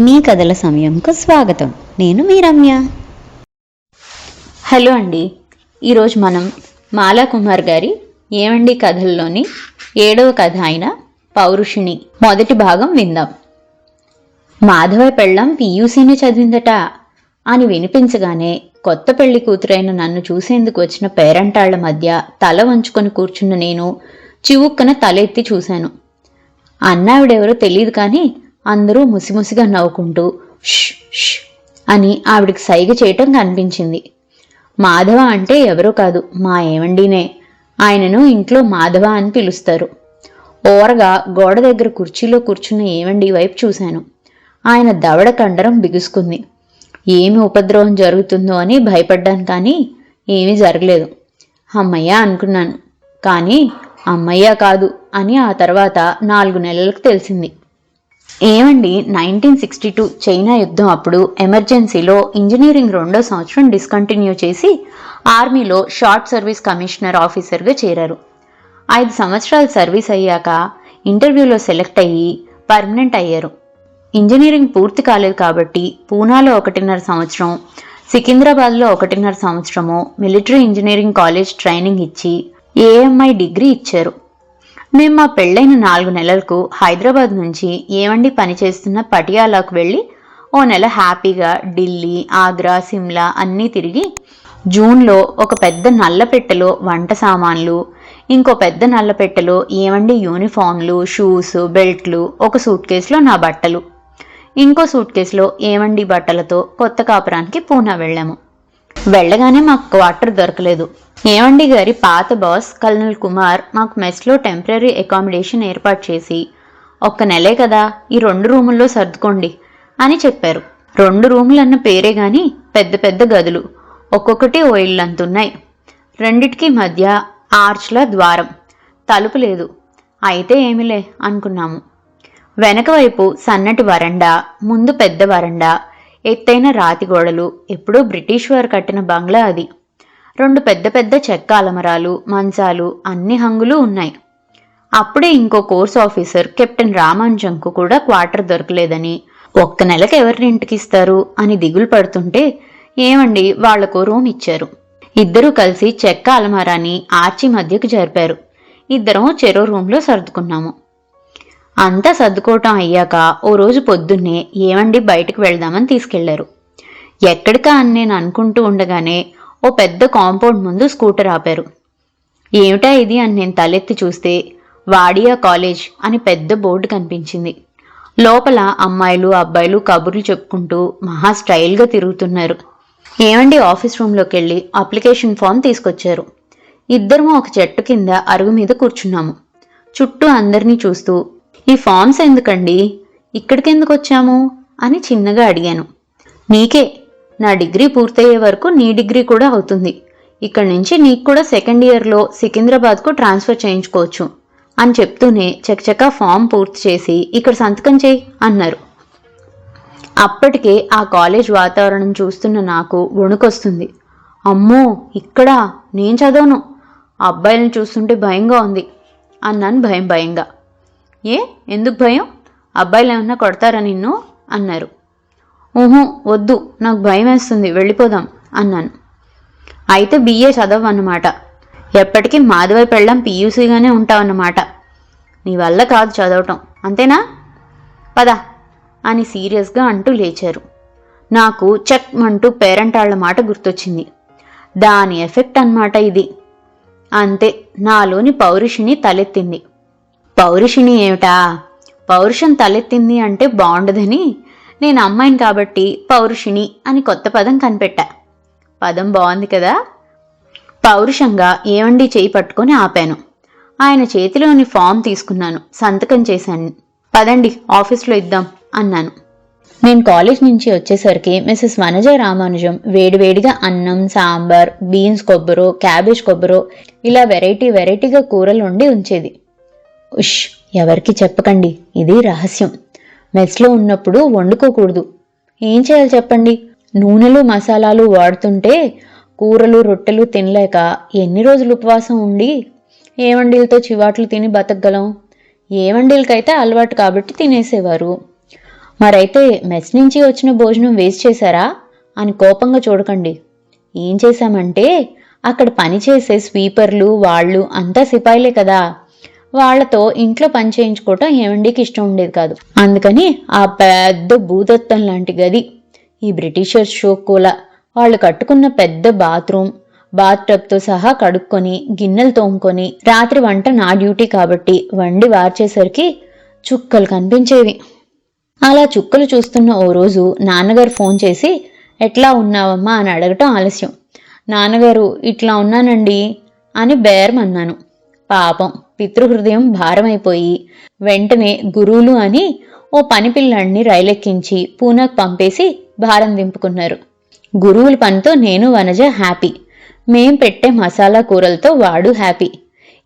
మీ కథల సమయంకు స్వాగతం. నేను మీ రమ్య హలో అండి. ఈరోజు మనం మాలా కుమార్ గారి ఏమండి కథల్లోని ఏడవ కథ అయిన పౌరుషిణి మొదటి భాగం విందాం. మాధవ పెళ్ళం పీయూసీని చదివిందట అని వినిపించగానే కొత్త పెళ్ళి కూతురైన నన్ను చూసేందుకు వచ్చిన పేరంటాళ్ళ మధ్య తల వంచుకొని కూర్చున్న నేను చివుక్కన తలెత్తి చూశాను. అన్నావిడెవరో తెలియదు కానీ అందరూ ముసిముసిగా నవ్వుకుంటూ ష్ అని ఆవిడికి సైగ చేయటం కనిపించింది. మాధవ అంటే ఎవరో కాదు మా ఏమండినే. ఆయనను ఇంట్లో మాధవ అని పిలుస్తారు. ఓరగా గోడ దగ్గర కుర్చీలో కూర్చున్న ఏమండి వైపు చూశాను. ఆయన దవడ కండరం బిగుసుకుంది. ఏమి ఉపద్రవం జరుగుతుందో అని భయపడ్డాను కానీ ఏమీ జరగలేదు. అమ్మయ్య అనుకున్నాను. కానీ అమ్మయ్య కాదు అని ఆ తర్వాత నాలుగు నెలలకు తెలిసింది. ఏమండి నైన్టీన్ సిక్స్టీ టూ చైనా యుద్ధం అప్పుడు ఎమర్జెన్సీలో ఇంజనీరింగ్ రెండో సంవత్సరం డిస్కంటిన్యూ చేసి ఆర్మీలో షార్ట్ సర్వీస్ కమిషనర్ ఆఫీసర్గా చేరారు. ఐదు సంవత్సరాలు సర్వీస్ అయ్యాక ఇంటర్వ్యూలో సెలెక్ట్ అయ్యి పర్మనెంట్ అయ్యారు. ఇంజనీరింగ్ పూర్తి కాలేదు కాబట్టి పూనాలో ఒకటిన్నర సంవత్సరం సికింద్రాబాద్లో ఒకటిన్నర సంవత్సరము మిలిటరీ ఇంజనీరింగ్ కాలేజ్ ట్రైనింగ్ ఇచ్చి ఏఎంఐ డిగ్రీ ఇచ్చారు. మేము మా పెళ్ళైన నాలుగు నెలలకు హైదరాబాద్ నుంచి ఏమండి పనిచేస్తున్న పటియాలాకు వెళ్ళి ఓ నెల హ్యాపీగా ఢిల్లీ ఆగ్రా సిమ్లా అన్నీ తిరిగి జూన్లో ఒక పెద్ద నల్ల పెట్టెలో వంట సామాన్లు ఇంకో పెద్ద నల్ల పెట్టెలో ఏమండి యూనిఫామ్లు షూస్ బెల్ట్లు ఒక సూట్ కేసులో నా బట్టలు. ఇంకో సూట్ కేసులో ఏమండి బట్టలతో కొత్త కాపురానికి పూనా వెళ్ళాము. వెళ్ళగానే మాకు క్వార్టర్ దొరకలేదు. ఏమండి గారి పాత బాస్ కల్నల్ కుమార్ మాకు మెస్లో టెంపరీ అకామిడేషన్ ఏర్పాటు చేసి ఒక్క నెలే కదా ఈ రెండు రూముల్లో సర్దుకోండి అని చెప్పారు. రెండు రూములన్న పేరే గాని పెద్ద పెద్ద గదులు ఒక్కొక్కటి ఓ ఇల్లంతున్నాయి రెండిటికి మధ్య ఆర్చ్ల ద్వారం తలుపు లేదు. అయితే ఏమిలే అనుకున్నాము. వెనక వైపు సన్నటి వరండా ముందు పెద్ద వరండా ఎత్తైన రాతి గోడలు ఎప్పుడూ బ్రిటిష్ వారు కట్టిన బంగ్లా అది. రెండు పెద్ద పెద్ద చెక్క అలమరాలు మంచాలు అన్ని హంగులు ఉన్నాయి. అప్పుడే ఇంకో కోర్స్ ఆఫీసర్ కెప్టెన్ రామాంజంకు కూడా క్వార్టర్ దొరకలేదని ఒక్క నెలకు ఎవరిని ఇంటికి ఇస్తారు అని దిగులు పడుతుంటే ఏమండి వాళ్ళకు రూమ్ ఇచ్చారు. ఇద్దరూ కలిసి చెక్క అలమారాన్ని ఆర్చి మధ్యకు జరిపారు. ఇద్దరం చెరో రూమ్లో సర్దుకున్నాము. అంతా సర్దుకోవటం అయ్యాక ఓ రోజు పొద్దున్నే ఏమండి బయటకు వెళ్దామని తీసుకెళ్ళారు. ఎక్కడికా అని నేను అనుకుంటూ ఉండగానే ఓ పెద్ద కాంపౌండ్ ముందు స్కూటర్ ఆపారు. ఏమిటా ఇది అని నేను తలెత్తి చూస్తే వాడియా కాలేజ్ అని పెద్ద బోర్డు కనిపించింది. లోపల అమ్మాయిలు అబ్బాయిలు కబుర్లు చెప్పుకుంటూ మహా స్టైల్గా తిరుగుతున్నారు. ఏమండి ఆఫీస్ రూమ్లోకి వెళ్ళి అప్లికేషన్ ఫామ్ తీసుకొచ్చారు. ఇద్దరము ఒక చెట్టు కింద అరుగు మీద కూర్చున్నాము. చుట్టూ అందరినీ చూస్తూ ఈ ఫామ్స్ ఎందుకండి? ఇక్కడికెందుకు వచ్చాము అని చిన్నగా అడిగాను. నీకే నా డిగ్రీ పూర్తయ్యే వరకు నీ డిగ్రీ కూడా అవుతుంది. ఇక్కడి నుంచి నీకు కూడా సెకండ్ ఇయర్లో సికింద్రాబాద్కు ట్రాన్స్ఫర్ చేయించుకోవచ్చు అని చెప్తూనే చకచకా ఫామ్ పూర్తి చేసి ఇక్కడ సంతకం చేయి అన్నారు. అప్పటికే ఆ కాలేజ్ వాతావరణం చూస్తున్న నాకు వణుకొస్తుంది. అమ్మో ఇక్కడా? నేను చదవను. అబ్బాయిలను చూస్తుంటే భయంగా ఉంది అన్నాను భయం భయంగా. ఏ? ఎందుకు భయం? అబ్బాయిలు ఏమన్నా కొడతారా నిన్ను? అన్నారు. ఊహు వద్దు నాకు భయం వేస్తుంది వెళ్ళిపోదాం అన్నాను. అయితే బీఏ చదవన్నమాట. ఎప్పటికీ మాధవై పెళ్ళం పీయూసీగానే ఉంటావన్నమాట. నీ వల్ల కాదు చదవటం అంతేనా? పద అని సీరియస్గా అంటూ లేచారు. నాకు చెక్ అంటూ పేరెంట్ వాళ్ళ మాట గుర్తొచ్చింది. దాని ఎఫెక్ట్ అన్నమాట ఇది. అంతే నాలోని పౌరుషిని తలెత్తింది. పౌరుషిని ఏమిటా? పౌరుషం తలెత్తింది అంటే బాగుండదని నేను అమ్మాయిని కాబట్టి పౌరుషిణి అని కొత్త పదం కనిపెట్టా. పదం బాగుంది కదా? పౌరుషంగా ఏమండి చేయి పట్టుకొని ఆపాను. ఆయన చేతిలోని ఫామ్ తీసుకున్నాను. సంతకం చేశాను. పదండి ఆఫీస్లో ఇద్దాం అన్నాను. నేను కాలేజ్ నుంచి వచ్చేసరికి మిస్సెస్ వనజ రామానుజం వేడివేడిగా అన్నం సాంబార్ బీన్స్ కొబ్బరు క్యాబేజ్ కొబ్బరు ఇలా వెరైటీ వెరైటీగా కూరలు వండి ఉంచేది. ఉష్ ఎవరికి చెప్పకండి ఇది రహస్యం. మెస్లో ఉన్నప్పుడు వండుకోకూడదు. ఏం చేయాలి చెప్పండి? నూనెలు మసాలాలు వాడుతుంటే కూరలు రొట్టెలు తినలేక ఎన్ని రోజులు ఉపవాసం ఉండి ఏ వండీలతో చివాట్లు తిని బతకగలం? ఏ వండీలకైతే అలవాటు కాబట్టి తినేసేవారు? మరైతే మెస్ నుంచి వచ్చిన భోజనం వేస్ట్ చేశారా? అని కోపంగా చూడకండి. ఏం చేశామంటే అక్కడ పనిచేసే స్వీపర్లు వాళ్ళు అంతా సిపాయిలే కదా. వాళ్ళతో ఇంట్లో పని చేయించుకోవటం ఏమండికి ఇష్టం ఉండేది కాదు. అందుకని ఆ పెద్ద భూదత్తం లాంటి గది ఈ బ్రిటిషర్స్ షో వాళ్ళు కట్టుకున్న పెద్ద బాత్రూమ్ బాత్టబ్తో సహా కడుక్కొని గిన్నెలు తోముకొని రాత్రి వంట నా డ్యూటీ కాబట్టి వండి వార్చేసరికి చుక్కలు కనిపించేవి. అలా చుక్కలు చూస్తున్న ఓ రోజు నాన్నగారు ఫోన్ చేసి ఎట్లా ఉన్నావమ్మా? అని అడగటం ఆలస్యం. నాన్నగారు ఇట్లా ఉన్నానండి అని బేరమన్నాను పాపం. పితృహృదయం భారమైపోయి వెంటనే గురువులు అని ఓ పని పిల్లాడిని రైలెక్కించి పూనాకు పంపేసి భారం దింపుకున్నారు. గురువుల పనితో నేను వనజ హ్యాపీ. మేం పెట్టే మసాలా కూరలతో వాడు హ్యాపీ.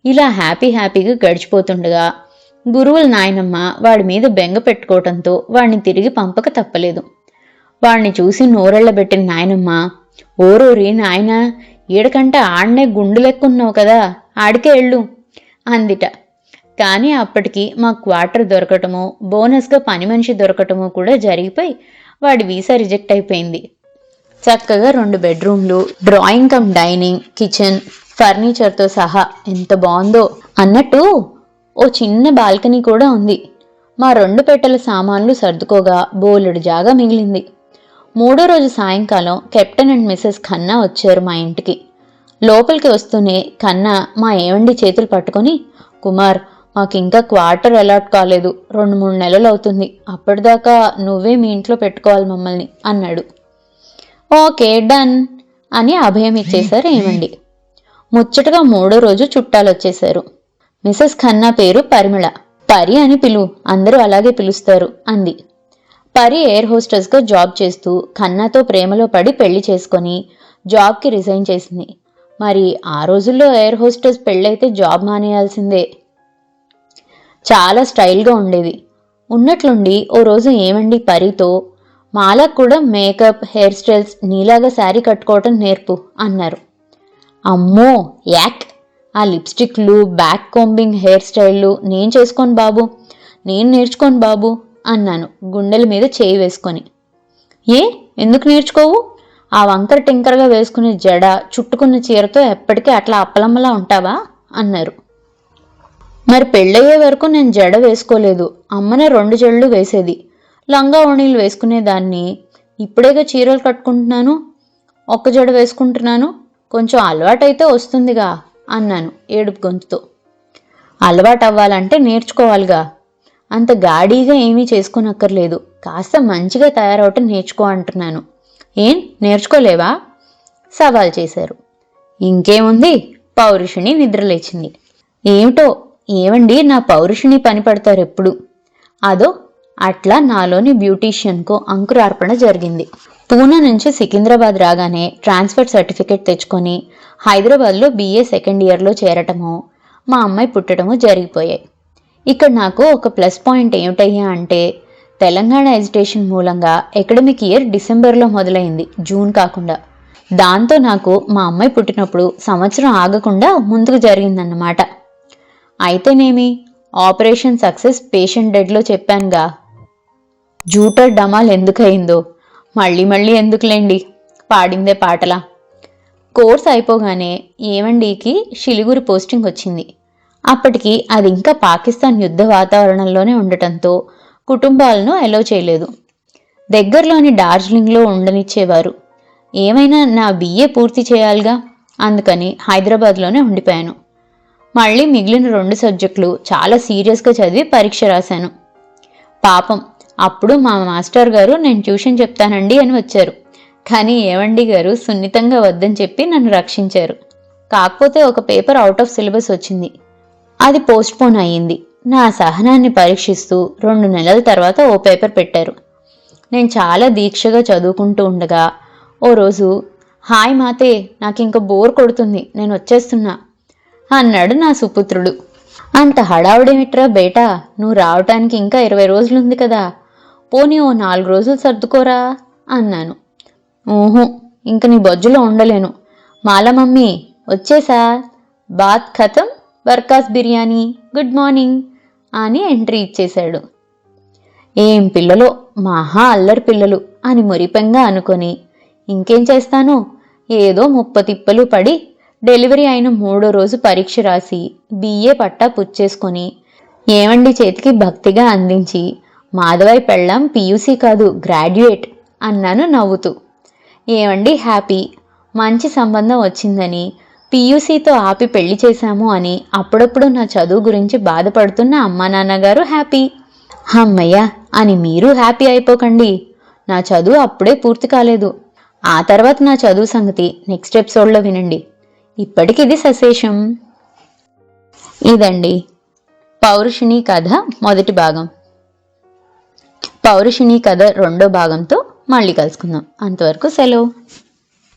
ఇలా హ్యాపీ హ్యాపీగా గడిచిపోతుండగా గురువుల నాయనమ్మ వాడి మీద బెంగ పెట్టుకోవటంతో వాడిని తిరిగి పంపక తప్పలేదు. వాడిని చూసి నోరెళ్ళబెట్టిన నాయనమ్మ ఓరోరి నాయన ఈడకంటే ఆడనే గుండు లెక్కున్నావు కదా ఆడికే వెళ్ళు అందిట. కానీ అప్పటికి మా క్వార్టర్ దొరకటము బోనస్గా పని మనిషి దొరకటము కూడా జరిగిపోయి వాడి వీసా రిజెక్ట్ అయిపోయింది. చక్కగా రెండు బెడ్రూమ్లు డ్రాయింగ్ కమ్ డైనింగ్ కిచెన్ ఫర్నిచర్తో సహా ఎంత బాగుందో అన్నట్టు ఓ చిన్న బాల్కనీ కూడా ఉంది. మా రెండు పెట్టెల సామాన్లు సర్దుకోగా బోలెడు జాగా మిగిలింది. మూడో రోజు సాయంకాలం కెప్టెన్ అండ్ మిసెస్ ఖన్నా వచ్చారు మా ఇంటికి. లోపలికి వస్తూనే కన్నా మా ఏవండి చేతులు పట్టుకొని కుమార్ మాకు ఇంకా క్వార్టర్ అలాట్ కాలేదు. రెండు మూడు నెలలు అవుతుంది. అప్పటిదాకా నువ్వే మీ ఇంట్లో పెట్టుకోవాలి మమ్మల్ని అన్నాడు. ఓకే డన్ అని అభయం ఇచ్చేశారు ఏమండి ముచ్చటగా మూడో రోజు చుట్టాలు వచ్చేశారు మిసెస్ ఖన్నా పేరు పరిమళ. పరి అని పిలువు అందరూ అలాగే పిలుస్తారు అంది. పరి ఎయిర్ హోస్టెస్గా జాబ్ చేస్తూ ఖన్నాతో ప్రేమలో పడి పెళ్ళి చేసుకొని జాబ్కి రిజైన్ చేసింది. మరి ఆ రోజుల్లో ఎయిర్ హోస్టెస్ పెళ్ళైతే జాబ్ మానేయాల్సిందే. చాలా స్టైల్గా ఉండేది. ఉన్నట్లుండి ఓ రోజు ఏమండి పరితో మాలకు కూడా మేకప్ హెయిర్ స్టైల్స్ నీలాగా శారీ కట్టుకోవటం నేర్పు అన్నారు. అమ్మో యాక్! ఆ లిప్స్టిక్లు బ్యాక్ కోంబింగ్ హెయిర్ స్టైళ్ళు నేను చేసుకోను బాబు నేను నేర్చుకోను బాబు అన్నాను గుండెల మీద చేయి వేసుకొని. ఏ? ఎందుకు నేర్చుకోవు? ఆ వంకర టింకరగా వేసుకునే జడ చుట్టుకున్న చీరతో ఎప్పటికీ అట్లా అప్పలమ్మలా ఉంటావా? అన్నారు. మరి పెళ్ళయ్యే వరకు నేను జడ వేసుకోలేదు. అమ్మనే రెండు జడలు వేసేది. లంగా ఓణీలు వేసుకునేదాన్ని ఇప్పుడేగా చీరలు కట్టుకుంటున్నాను? ఒక్క జడ వేసుకుంటున్నాను? కొంచెం అలవాటైతే వస్తుందిగా అన్నాను ఏడుపు గొంతుతో. అలవాటు అవ్వాలంటే నేర్చుకోవాలిగా. అంత గాడీగా ఏమీ చేసుకోనక్కర్లేదు. కాస్త మంచిగా తయారవటం నేర్చుకో అంటున్నాను. ఏం? నేర్చుకోలేవా? సవాల్ చేశారు. ఇంకేముంది? పౌరుషుని నిద్రలేచింది ఏమిటో? ఏమండి నా పౌరుషుని పని పడతారు ఎప్పుడు? అదో అట్లా నాలోని బ్యూటీషియన్కు అంకురార్పణ జరిగింది. పూనా నుంచి సికింద్రాబాద్ రాగానే ట్రాన్స్ఫర్ సర్టిఫికేట్ తెచ్చుకొని హైదరాబాద్లో బీఏ సెకండ్ ఇయర్లో చేరటము మా అమ్మాయి పుట్టడము జరిగిపోయాయి. ఇక్కడ నాకు ఒక ప్లస్ పాయింట్ ఏమిటయ్యా అంటే తెలంగాణ ఎజిటేషన్ మూలంగా అకాడమిక్ ఇయర్ డిసెంబర్లో మొదలైంది జూన్ కాకుండా. దాంతో నాకు మా అమ్మాయి పుట్టినప్పుడు సంవత్సరం ఆగకుండా ముందుకు జరిగిందన్నమాట. అయితేనేమి? ఆపరేషన్ సక్సెస్ పేషెంట్ డెడ్లో చెప్పానుగా. జూటర్ డమాల్ ఎందుకయిందో? మళ్ళీ మళ్ళీ ఎందుకులేండి? పాడిందే పాటలా. కోర్స్ అయిపోగానే ఏవండికి షిలిగురి పోస్టింగ్ వచ్చింది. అప్పటికి అది ఇంకా పాకిస్తాన్ యుద్ధ వాతావరణంలోనే ఉండటంతో కుటుంబాలను అలో చేయలేదు. దగ్గరలోని డార్జిలింగ్లో ఉండనిచ్చేవారు. ఏమైనా నా బిఏ పూర్తి చేయాలిగా? అందుకని హైదరాబాద్లోనే ఉండిపోయాను. మళ్ళీ మిగిలిన రెండు సబ్జెక్టులు చాలా సీరియస్గా చదివి పరీక్ష రాశాను. పాపం అప్పుడు మా మాస్టర్ గారు నేను ట్యూషన్ చెప్తానండి అని వచ్చారు. కానీ ఏవండి గారు సున్నితంగా వద్దని చెప్పి నన్ను రక్షించారు. కాకపోతే ఒక పేపర్ అవుట్ ఆఫ్ సిలబస్ వచ్చింది. అది పోస్ట్పోన్ అయ్యింది. నా సహనాన్ని పరీక్షిస్తూ రెండు నెలల తర్వాత ఓ పేపర్ పెట్టారు. నేను చాలా దీక్షగా చదువుకుంటూ ఉండగా ఓ రోజు హాయ్ మాతే నాకు ఇంక బోర్ కొడుతుంది నేను వచ్చేస్తున్నా అన్నాడు నా సుపుత్రుడు. అంత హడావుడేమిట్రా బేటా నువ్వు రావటానికి ఇంకా ఇరవై రోజులుంది కదా పోనీ ఓ నాలుగు రోజులు సర్దుకోరా అన్నాను. ఊహు ఇంక నీ బొజ్జులో ఉండలేను. మాల మమ్మీ వచ్చేసా? బాత్ ఖతం వర్కాస్ బిర్యానీ గుడ్ మార్నింగ్ అని ఎంట్రీ ఇచ్చేశాడు. ఏం పిల్లలో? మహా అల్లరి పిల్లలు అని మురిపెంగా అనుకొని ఇంకేం చేస్తాను? ఏదో ముప్ప తిప్పలు పడి డెలివరీ అయిన మూడో రోజు పరీక్ష రాసి బిఏ పట్టా పుచ్చేసుకొని ఏమండి చేతికి భక్తిగా అందించి మాధవై పెళ్ళాం పీయూసీ కాదు గ్రాడ్యుయేట్ అన్నాను నవ్వుతూ. ఏమండి హ్యాపీ? మంచి సంబంధం వచ్చిందని పీయూసీతో ఆపి పెళ్ళి చేశాము అని అప్పుడప్పుడు నా చదువు గురించి బాధపడుతున్న అమ్మా నాన్నగారు హ్యాపీ. అమ్మయ్య అని మీరు హ్యాపీ అయిపోకండి. నా చదువు అప్పుడే పూర్తి కాలేదు. ఆ తర్వాత నా చదువు సంగతి నెక్స్ట్ ఎపిసోడ్లో వినండి. ఇప్పటికి ఇది సశేషం. ఇదండి పౌరుషిణి కథ మొదటి భాగం. పౌరుషిణి కథ రెండో భాగంతో మళ్ళీ కలుసుకుందాం. అంతవరకు సెలవు.